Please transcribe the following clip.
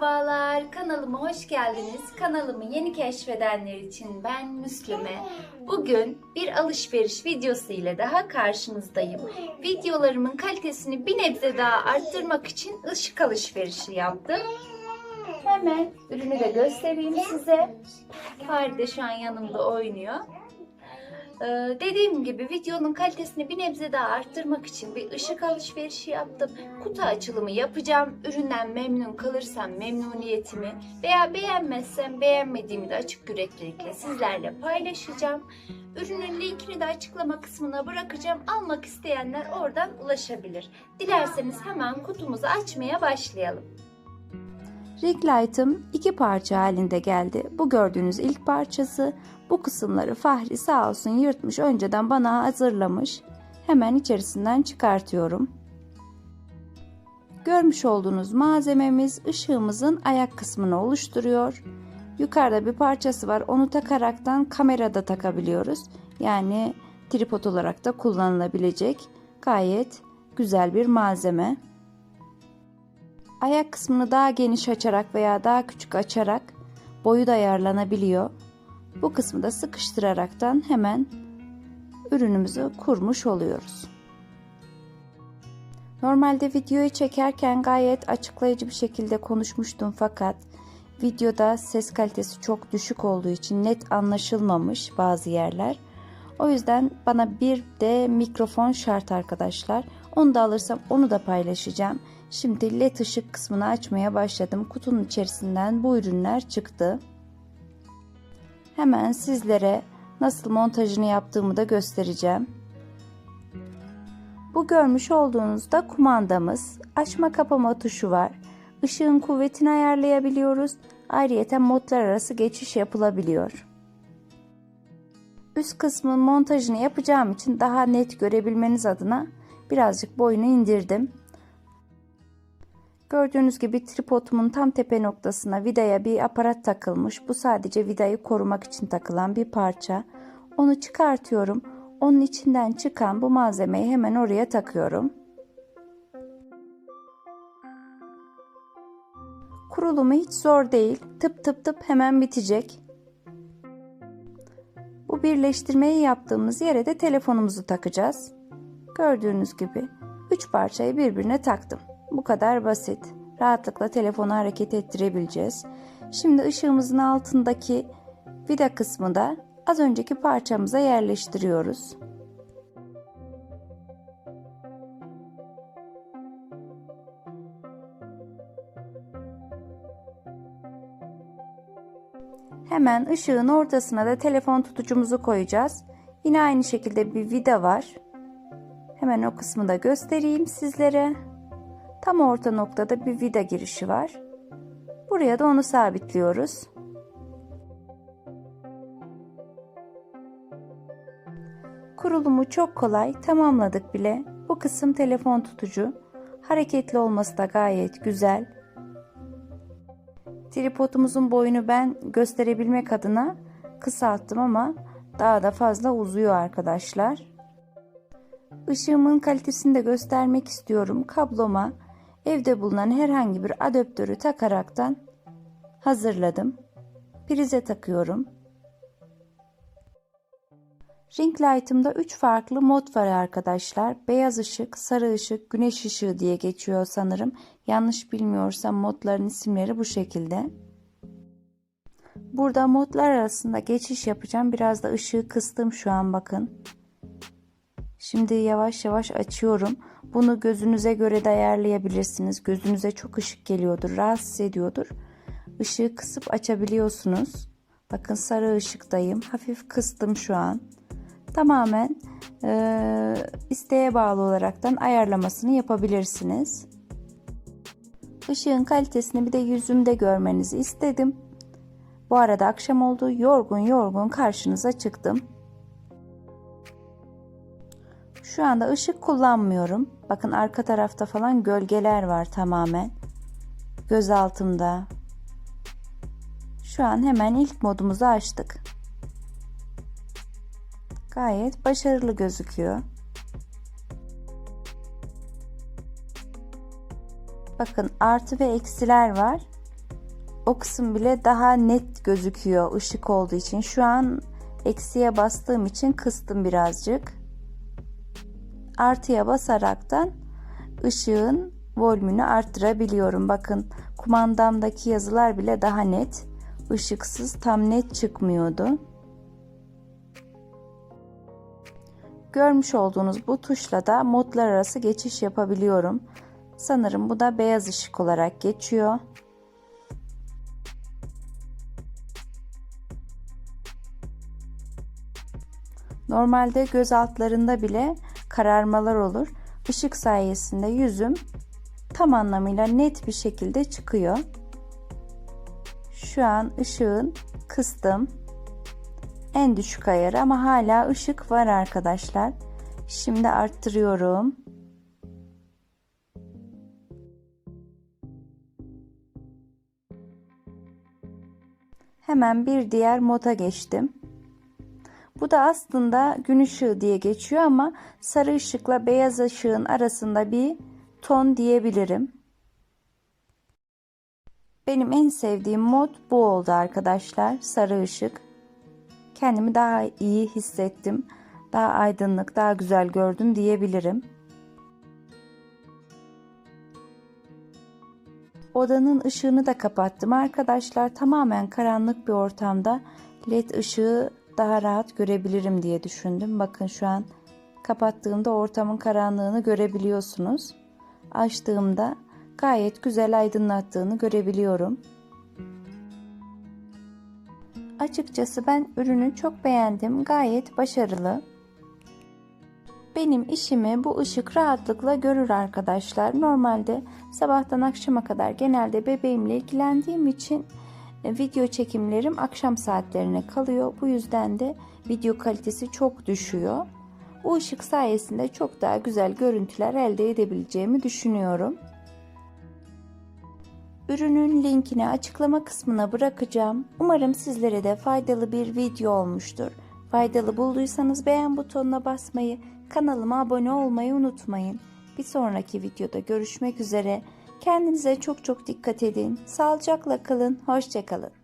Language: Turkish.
Merhabalar, kanalıma hoş geldiniz. Kanalımı yeni keşfedenler için ben Müslüme. Bugün bir alışveriş videosu ile daha karşınızdayım. Videolarımın kalitesini bir nebze daha arttırmak için ışık alışverişi yaptım. Hemen ürünü de göstereyim size. Faride şu an yanımda oynuyor. Ee, dediğim gibi videonun kalitesini bir nebze daha arttırmak için bir ışık alışverişi yaptım. Kutu açılımı yapacağım. Üründen memnun kalırsam memnuniyetimi veya beğenmezsem beğenmediğimi de açık yüreklilikle sizlerle paylaşacağım. Ürünün linkini de açıklama kısmına bırakacağım. Almak isteyenler oradan ulaşabilir. Dilerseniz hemen kutumuzu açmaya başlayalım. Ring light'ım iki parça halinde geldi. Bu gördüğünüz ilk parçası. Bu kısımları Fahri sağ olsun yırtmış önceden bana hazırlamış. Hemen içerisinden çıkartıyorum. Görmüş olduğunuz malzememiz ışığımızın ayak kısmını oluşturuyor. Yukarıda bir parçası var. Onu takaraktan kamerada takabiliyoruz. Yani tripod olarak da kullanılabilecek gayet güzel bir malzeme. Ayak kısmını daha geniş açarak veya daha küçük açarak boyu da ayarlanabiliyor. Bu kısmı da sıkıştıraraktan hemen ürünümüzü kurmuş oluyoruz. Normalde videoyu çekerken gayet açıklayıcı bir şekilde konuşmuştum fakat videoda ses kalitesi çok düşük olduğu için net anlaşılmamış bazı yerler. O yüzden bana bir de mikrofon şart arkadaşlar. Onu da alırsam onu da paylaşacağım. Şimdi led ışık kısmını açmaya başladım. Kutunun içerisinden bu ürünler çıktı. Hemen sizlere nasıl montajını yaptığımı da göstereceğim. Bu görmüş olduğunuzda kumandamız. Açma kapama tuşu var. Işığın kuvvetini ayarlayabiliyoruz. Ayrıyeten modlar arası geçiş yapılabiliyor. Üst kısmın montajını yapacağım için daha net görebilmeniz adına birazcık boyunu indirdim. Gördüğünüz gibi tripodumun tam tepe noktasına vidaya bir aparat takılmış. Bu sadece vidayı korumak için takılan bir parça. Onu çıkartıyorum. Onun içinden çıkan bu malzemeyi hemen oraya takıyorum. Kurulumu hiç zor değil. Tıp tıp tıp hemen bitecek. Bu birleştirmeyi yaptığımız yere de telefonumuzu takacağız. Gördüğünüz gibi 3 parçayı birbirine taktım. Bu kadar basit. Rahatlıkla telefonu hareket ettirebileceğiz. Şimdi ışığımızın altındaki vida kısmı da az önceki parçamıza yerleştiriyoruz. Hemen ışığın ortasına da telefon tutucumuzu koyacağız. Yine aynı şekilde bir vida var. Hemen o kısmı da göstereyim sizlere. Tam orta noktada bir vida girişi var. Buraya da onu sabitliyoruz. Kurulumu çok kolay. Tamamladık bile. Bu kısım telefon tutucu. Hareketli olması da gayet güzel. Tripodumuzun boyunu ben gösterebilmek adına kısalttım ama daha da fazla uzuyor arkadaşlar. Işığımın kalitesini de göstermek istiyorum. Kabloma evde bulunan herhangi bir adaptörü takaraktan hazırladım. Prize takıyorum. Ring light'ımda 3 farklı mod var arkadaşlar. Beyaz ışık, sarı ışık, güneş ışığı diye geçiyor sanırım. Yanlış bilmiyorsam modların isimleri bu şekilde. Burada modlar arasında geçiş yapacağım. Biraz da ışığı kıstım şu an bakın. Şimdi yavaş yavaş açıyorum. Bunu gözünüze göre de ayarlayabilirsiniz. Gözünüze çok ışık geliyordur, rahatsız ediyordur. Işığı kısıp açabiliyorsunuz. Bakın sarı ışıktayım. Hafif kıstım şu an. Tamamen e, isteğe bağlı olaraktan ayarlamasını yapabilirsiniz. Işığın kalitesini bir de yüzümde görmenizi istedim. Bu arada akşam oldu. Yorgun yorgun karşınıza çıktım. Şu anda ışık kullanmıyorum. Bakın arka tarafta falan gölgeler var tamamen. Göz altımda. Şu an hemen ilk modumuzu açtık. Gayet başarılı gözüküyor. Bakın artı ve eksiler var. o kısım bile daha net gözüküyor ışık olduğu için. Şu an eksiye bastığım için kıstım birazcık. Artıya basaraktan ışığın volümünü arttırabiliyorum. Bakın kumandamdaki yazılar bile daha net. Işıksız tam net çıkmıyordu. Görmüş olduğunuz bu tuşla da modlar arası geçiş yapabiliyorum. Sanırım bu da beyaz ışık olarak geçiyor. Normalde göz altlarında bile kararmalar olur. Işık sayesinde yüzüm tam anlamıyla net bir şekilde çıkıyor. Şu an ışığın kıstım. En düşük ayarı ama hala ışık var arkadaşlar. Şimdi arttırıyorum. Hemen bir diğer moda geçtim. Bu da aslında gün ışığı diye geçiyor ama sarı ışıkla beyaz ışığın arasında bir ton diyebilirim. Benim en sevdiğim mod bu oldu arkadaşlar. Sarı ışık. Kendimi daha iyi hissettim. Daha aydınlık, daha güzel gördüm diyebilirim. Odanın ışığını da kapattım arkadaşlar. Tamamen karanlık bir ortamda led ışığı daha rahat görebilirim diye düşündüm. Bakın şu an kapattığımda ortamın karanlığını görebiliyorsunuz. Açtığımda gayet güzel aydınlattığını görebiliyorum. Açıkçası ben ürünü çok beğendim. Gayet başarılı. Benim işimi bu ışık rahatlıkla görür arkadaşlar. Normalde sabahtan akşama kadar genelde bebeğimle ilgilendiğim için video çekimlerim akşam saatlerine kalıyor. Bu yüzden de video kalitesi çok düşüyor. Bu ışık sayesinde çok daha güzel görüntüler elde edebileceğimi düşünüyorum. Ürünün linkini açıklama kısmına bırakacağım. Umarım sizlere de faydalı bir video olmuştur. Faydalı bulduysanız beğen butonuna basmayı, kanalıma abone olmayı unutmayın. Bir sonraki videoda görüşmek üzere. Kendinize çok çok dikkat edin. Sağlıcakla kalın. Hoşçakalın.